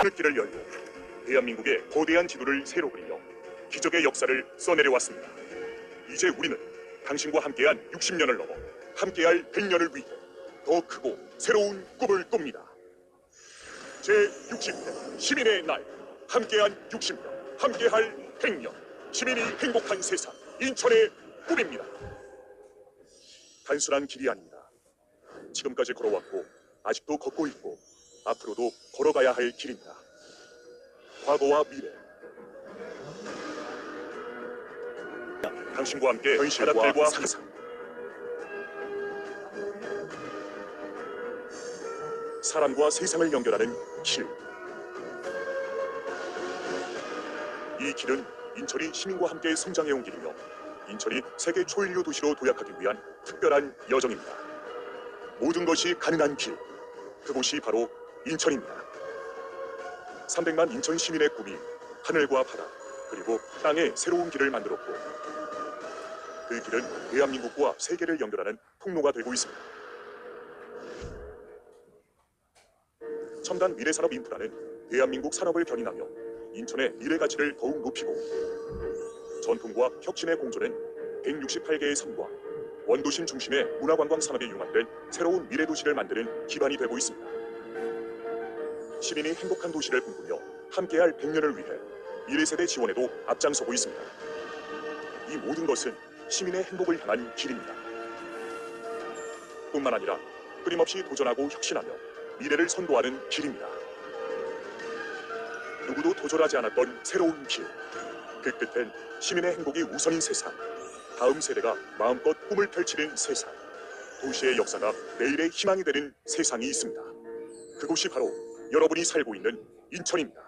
하늘길을 열고 대한민국의 거대한 지도를 새로 그리며 기적의 역사를 써내려왔습니다. 이제 우리는 당신과 함께한 60년을 넘어 함께할 100년을 위해 더 크고 새로운 꿈을 꿉니다. 제 60회 시민의 날 함께한 60년 함께할 100년 시민이 행복한 세상 인천의 꿈입니다. 단순한 길이 아닙니다. 지금까지 걸어왔고 아직도 걷고 있고 앞으로도 걸어가야 할 길입니다. 과거와 미래 당신과 함께 현실과 상상 사람과 세상을 연결하는 길. 이 길은 인천이 시민과 함께 성장해온 길이며 인천이 세계 초인류 도시로 도약하기 위한 특별한 여정입니다. 모든 것이 가능한 길. 그곳이 바로 인천입니다. 300만 인천 시민의 꿈이 하늘과 바다 그리고 땅에 새로운 길을 만들었고 그 길은 대한민국과 세계를 연결하는 통로가 되고 있습니다. 첨단 미래 산업 인프라는 대한민국 산업을 견인하며 인천의 미래 가치를 더욱 높이고 전통과 혁신의 공존은 168개의 섬과 원도심 중심의 문화관광 산업에 융합된 새로운 미래 도시를 만드는 기반이 되고 있습니다. 시민이 행복한 도시를 꿈꾸며 함께할 100년을 위해 미래 세대 지원에도 앞장서고 있습니다. 이 모든 것은 시민의 행복을 향한 길입니다. 뿐만 아니라 끊임없이 도전하고 혁신하며 미래를 선도하는 길입니다. 누구도 도전하지 않았던 새로운 길. 그 끝엔 시민의 행복이 우선인 세상. 다음 세대가 마음껏 꿈을 펼치는 세상. 도시의 역사가 내일의 희망이 되는 세상이 있습니다. 그곳이 바로 여러분이 살고 있는 인천입니다.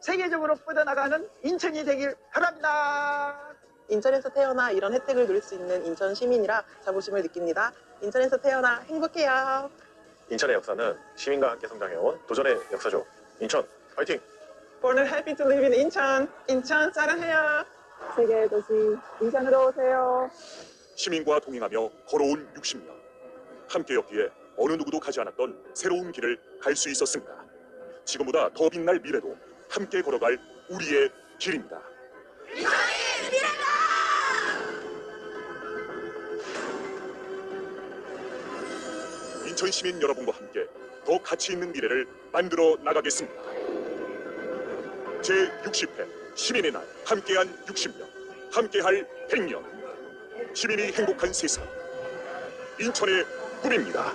세계적으로 뻗어나가는 인천이 되길 바랍니다. 인천에서 태어나 이런 혜택을 누릴 수 있는 인천 시민이라 자부심을 느낍니다. 인천에서 태어나 행복해요. 인천의 역사는 시민과 함께 성장해온 도전의 역사죠. 인천 파이팅! Born and happy to live in 인천. 인천 사랑해요. 세계의 도시 인천으로 오세요. 시민과 동행하며 걸어온 60년. 함께 였기에 어느 누구도 가지 않았던 새로운 길을 갈 수 있었습니다. 지금보다 더 빛날 미래도 함께 걸어갈 우리의 길입니다. 인천 시민 여러분과 함께 더 가치 있는 미래를 만들어 나가겠습니다. 제 60회 시민의 날 함께한 60년 함께할 100년 시민이 행복한 세상 인천의 꿈입니다.